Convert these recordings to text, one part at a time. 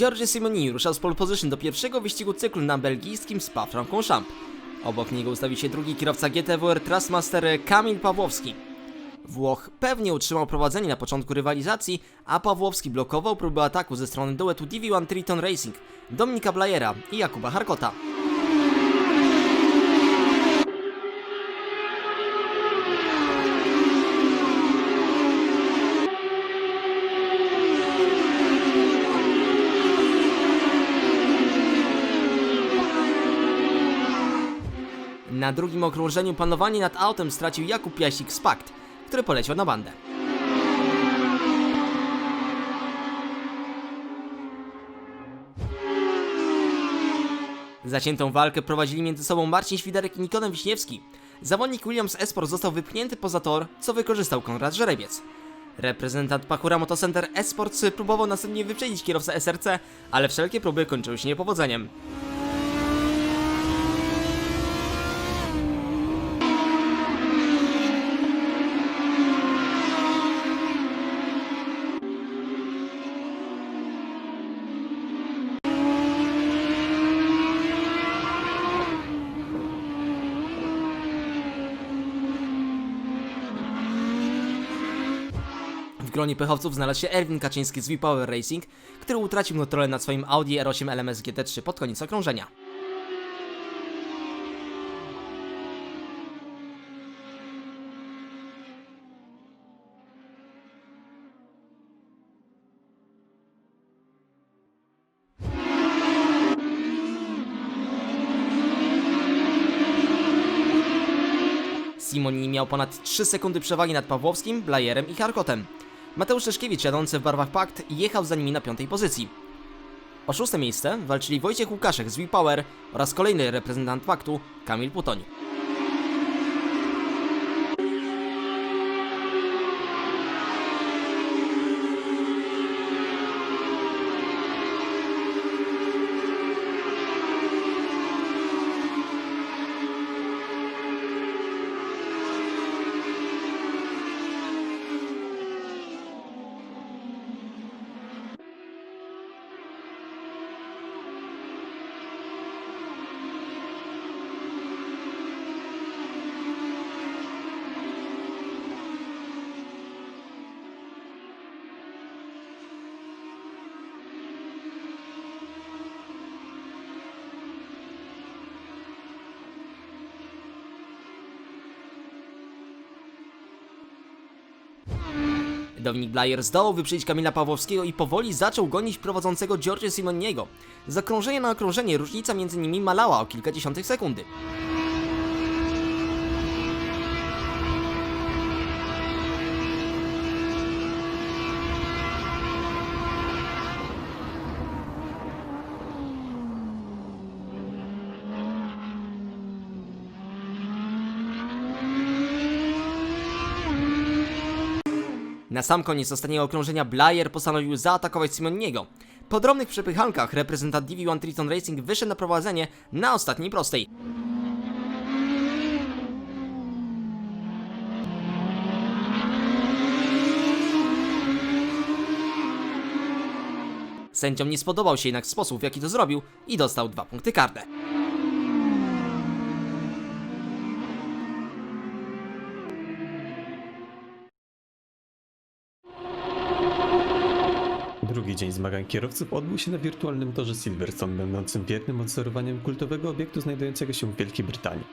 George Simonini ruszał z pole position do pierwszego wyścigu cyklu na belgijskim Spa-Francorchamps. Obok niego ustawił się drugi kierowca GTWR Trustmaster Kamil Pawłowski. Włoch pewnie utrzymał prowadzenie na początku rywalizacji, a Pawłowski blokował próby ataku ze strony duetu DV1 Triton Racing, Dominika Blajera i Jakuba Harkota. Na drugim okrążeniu panowanie nad autem stracił Jakub Jasik z Pakt, który poleciał na bandę. Zaciętą walkę prowadzili między sobą Marcin Świderek i Nikonem Wiśniewski. Zawodnik Williams Esport został wypchnięty poza tor, co wykorzystał Konrad Żerebiec. Reprezentant Pachura Motocenter Esports próbował następnie wyprzedzić kierowcę SRC, ale wszelkie próby kończyły się niepowodzeniem. W gronie pechowców znalazł się Erwin Kaczyński z V-Power Racing, który utracił kontrolę nad swoim Audi R8 LMS GT3 pod koniec okrążenia. Simoni miał ponad 3 sekundy przewagi nad Pawłowskim, Blajerem i Harkotem. Mateusz Leszkiewicz jadący w barwach Pakt jechał za nimi na piątej pozycji. O szóste miejsce walczyli Wojciech Łukaszek z V-Power oraz kolejny reprezentant Paktu, Kamil Putoń. Dominik Blajer zdołał wyprzedzić Kamila Pawłowskiego i powoli zaczął gonić prowadzącego George Simoniego. Z okrążenia na okrążenie różnica między nimi malała o kilka dziesiątych sekundy. Na sam koniec ostatniego okrążenia Blair postanowił zaatakować Simoniego. Po drobnych przepychankach reprezentant DV1 Triton Racing wyszedł na prowadzenie na ostatniej prostej. Sędziom nie spodobał się jednak sposób, w jaki to zrobił i dostał dwa punkty karne. Drugi dzień zmagań kierowców odbył się na wirtualnym torze Silverstone, będącym wiernym odzorowaniem kultowego obiektu znajdującego się w Wielkiej Brytanii.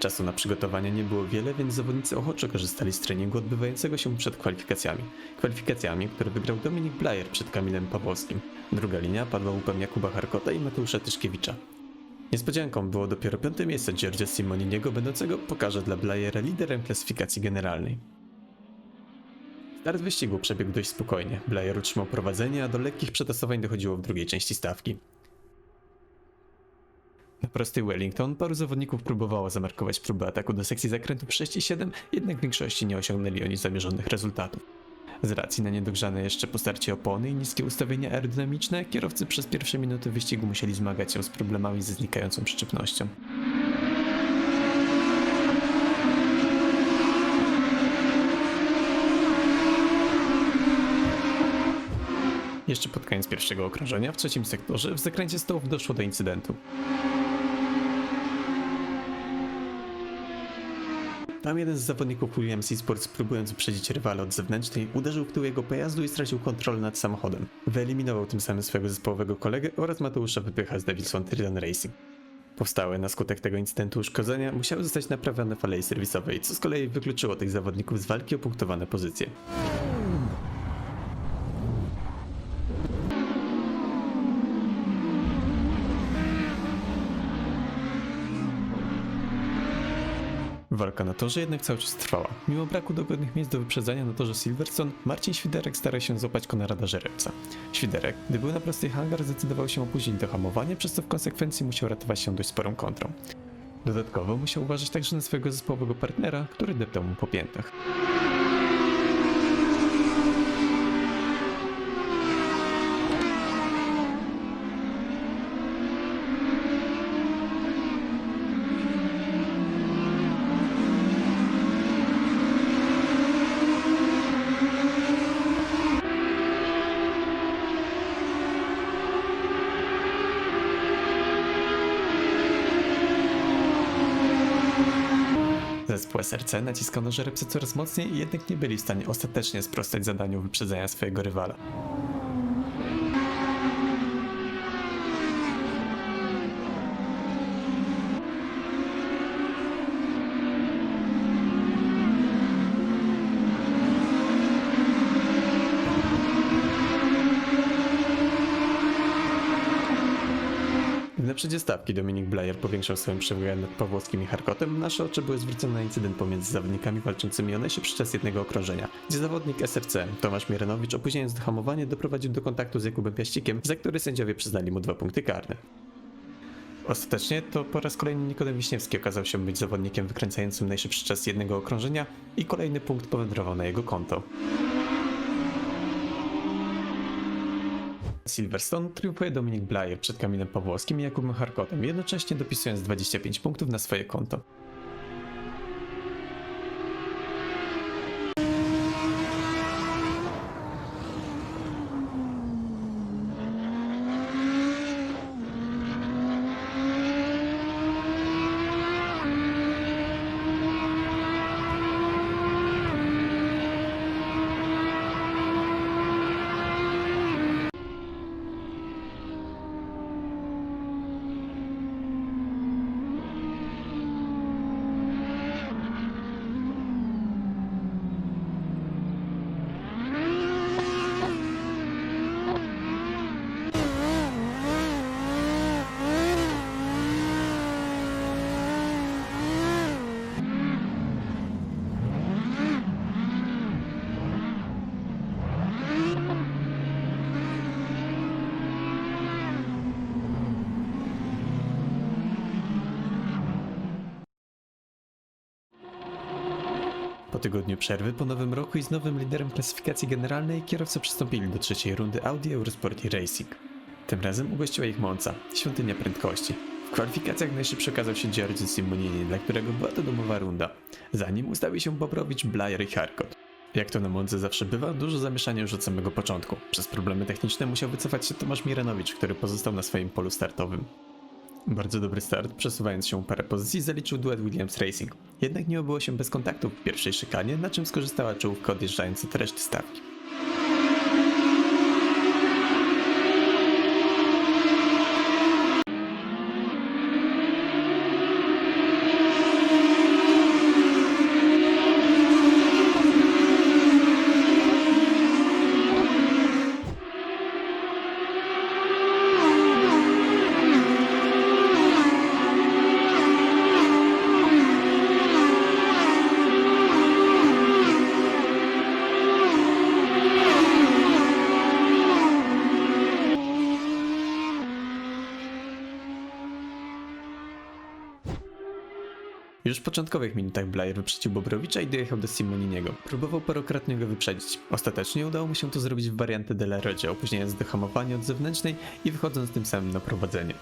Czasu na przygotowanie nie było wiele, więc zawodnicy ochoczo korzystali z treningu odbywającego się przed kwalifikacjami. Kwalifikacjami, które wygrał Dominik Blajer przed Kamilem Pawłowskim. Druga linia padła łupem Jakuba Harkota i Mateusza Tyszkiewicza. Niespodzianką było dopiero piąte miejsce George'a Simoniniego, będącego pokaże dla Blayera liderem klasyfikacji generalnej. Start wyścigu przebiegł dość spokojnie. Blair utrzymał prowadzenie, a do lekkich przetasowań dochodziło w drugiej części stawki. Na prostej Wellington paru zawodników próbowało zamarkować próbę ataku do sekcji zakrętów 6 i 7, jednak w większości nie osiągnęli oni zamierzonych rezultatów. Z racji na niedogrzane jeszcze po starcie opony i niskie ustawienia aerodynamiczne, kierowcy przez pierwsze minuty wyścigu musieli zmagać się z problemami ze znikającą przyczepnością. Jeszcze pod koniec pierwszego okrążenia w trzecim sektorze w zakręcie stołów doszło do incydentu. Tam jeden z zawodników Williams Esports próbując uprzedzić rywala od zewnętrznej uderzył w tył jego pojazdu i stracił kontrolę nad samochodem. Wyeliminował tym samym swojego zespołowego kolegę oraz Mateusza Wypycha z Davidson Tridan Racing. Powstałe na skutek tego incydentu uszkodzenia musiały zostać naprawione w alei serwisowej, co z kolei wykluczyło tych zawodników z walki o punktowane pozycje. Walka na torze jednak cały czas trwała. Mimo braku dogodnych miejsc do wyprzedzania na torze Silverstone, Marcin Świderek starał się złapać Konrada Żerebca. Świderek, gdy był na prostej hangar, zdecydował się opóźnić do hamowania, przez co w konsekwencji musiał ratować się dość sporą kontrą. Dodatkowo musiał uważać także na swojego zespołowego partnera, który deptał mu po piętach. Zespół SRC naciskał na żerebce coraz mocniej i jednak nie byli w stanie ostatecznie sprostać zadaniu wyprzedzenia swojego rywala. W naprzedzie stawki Dominik Blajer powiększał swoją przewagę nad Pawłowskim i Harkotem. Nasze oczy były zwrócone na incydent pomiędzy zawodnikami walczącymi o najszybszy czas jednego okrążenia, gdzie zawodnik SFC Tomasz Mierenowicz opóźniając hamowanie doprowadził do kontaktu z Jakubem Piaścikiem, za który sędziowie przyznali mu dwa punkty karne. Ostatecznie to po raz kolejny Nikodem Wiśniewski okazał się być zawodnikiem wykręcającym najszybszy czas jednego okrążenia i kolejny punkt powędrował na jego konto. Silverstone triumfuje Dominik Blajer przed Kamilem Pawłowskim i Jakubem Harkotem, jednocześnie dopisując 25 punktów na swoje konto. Tygodniu przerwy, po nowym roku i z nowym liderem klasyfikacji generalnej, kierowcy przystąpili do trzeciej rundy Audi Eurosport i Racing. Tym razem ugościła ich Monza, świątynia prędkości. W kwalifikacjach najszybszy okazał się Giorgio Simonini, dla którego była to domowa runda. Za nim ustawił się Bobrowicz, Blair i Harkot. Jak to na Mondze zawsze bywa, dużo zamieszania już od samego początku. Przez problemy techniczne musiał wycofać się Tomasz Miranowicz, który pozostał na swoim polu startowym. Bardzo dobry start, przesuwając się parę pozycji, zaliczył duet Williams Racing. Jednak nie obyło się bez kontaktów w pierwszej szykanie, na czym skorzystała czołówka odjeżdżając od reszty stawki. Już w początkowych minutach Blair wyprzedził Bobrowicza i dojechał do Simoniniego. Próbował parokrotnie go wyprzedzić. Ostatecznie udało mu się to zrobić w warianty de la Rodzie, opóźniając dohamowanie od zewnętrznej i wychodząc tym samym na prowadzenie.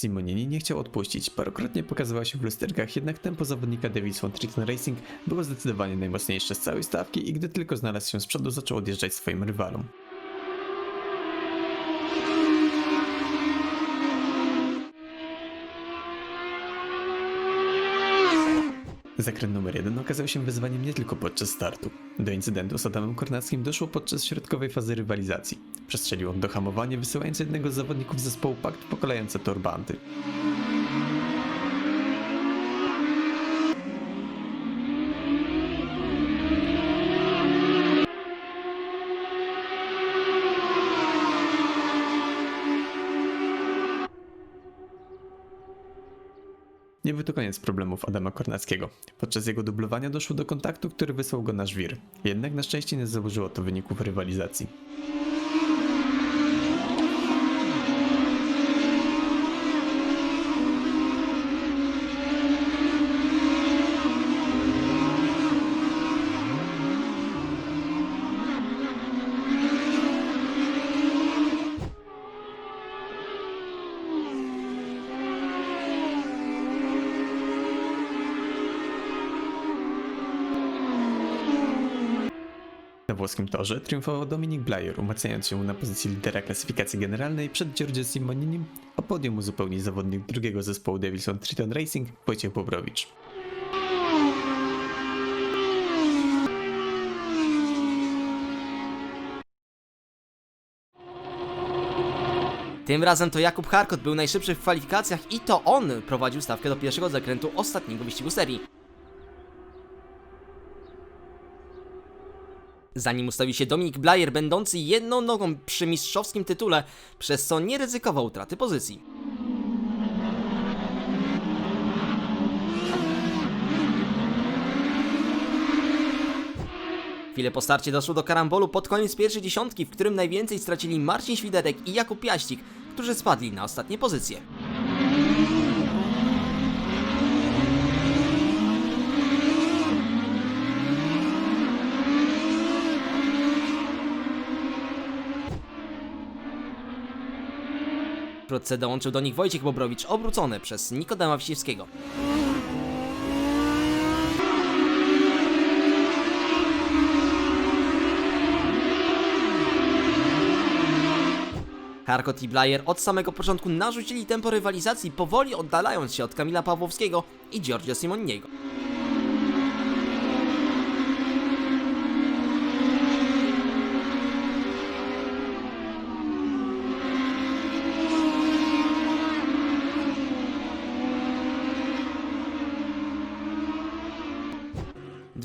Simonini nie chciał odpuścić, parokrotnie pokazywał się w lusterkach, jednak tempo zawodnika Davidson Triton Racing było zdecydowanie najmocniejsze z całej stawki i gdy tylko znalazł się z przodu zaczął odjeżdżać swoim rywalom. Zakręt numer jeden okazał się wyzwaniem nie tylko podczas startu. Do incydentu z Adamem Kornackim doszło podczas środkowej fazy rywalizacji. Przestrzelił on dohamowanie, wysyłając jednego z zawodników zespołu Pakt pokolające torbanty. Nie był to koniec problemów Adama Kornackiego. Podczas jego dublowania doszło do kontaktu, który wysłał go na żwir. Jednak na szczęście nie założyło to wyników rywalizacji. Na włoskim torze triumfował Dominik Blajer, umacniając się na pozycji lidera klasyfikacji generalnej przed Giorgio Simoninim, a podium uzupełnił zawodnik drugiego zespołu Davidson Triton Racing Wojciech Bobrowicz. Tym razem to Jakub Harkot był najszybszy w kwalifikacjach i to on prowadził stawkę do pierwszego zakrętu ostatniego wyścigu serii. Zanim ustawił się Dominik Blajer, będący jedną nogą przy mistrzowskim tytule, przez co nie ryzykował utraty pozycji. Chwilę po starcie doszło do karambolu pod koniec pierwszej dziesiątki, w którym najwięcej stracili Marcin Świderek i Jakub Piaścik, którzy spadli na ostatnie pozycje. Wkrótce dołączył do nich Wojciech Bobrowicz, obrócony przez Nikodema Wsiewskiego. Harkot i Blajer od samego początku narzucili tempo rywalizacji, powoli oddalając się od Kamila Pawłowskiego i Giorgio Simoniego.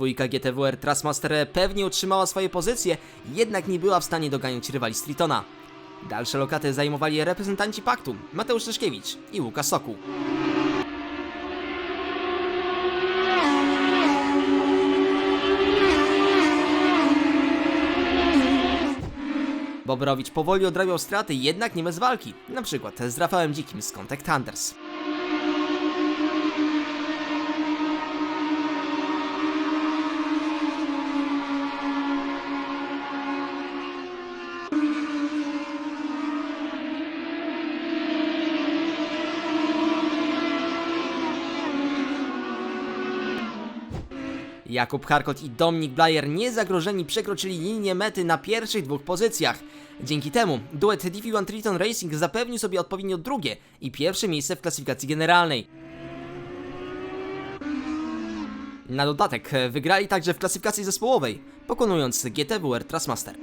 Dwójka GTWR Trustmaster pewnie utrzymała swoje pozycje, jednak nie była w stanie doganiać rywali z Tritona. Dalsze lokaty zajmowali reprezentanci paktu Mateusz Tyszkiewicz i Łukasz Sokół. Bobrowicz powoli odrabiał straty, jednak nie bez walki, na przykład z Rafałem Dzikim z Contact Hunters. Jakub Harkot i Dominik Blajer niezagrożeni przekroczyli linię mety na pierwszych dwóch pozycjach. Dzięki temu duet DV1 Triton Racing zapewnił sobie odpowiednio drugie i pierwsze miejsce w klasyfikacji generalnej. Na dodatek wygrali także w klasyfikacji zespołowej, pokonując GTWR Trustmaster.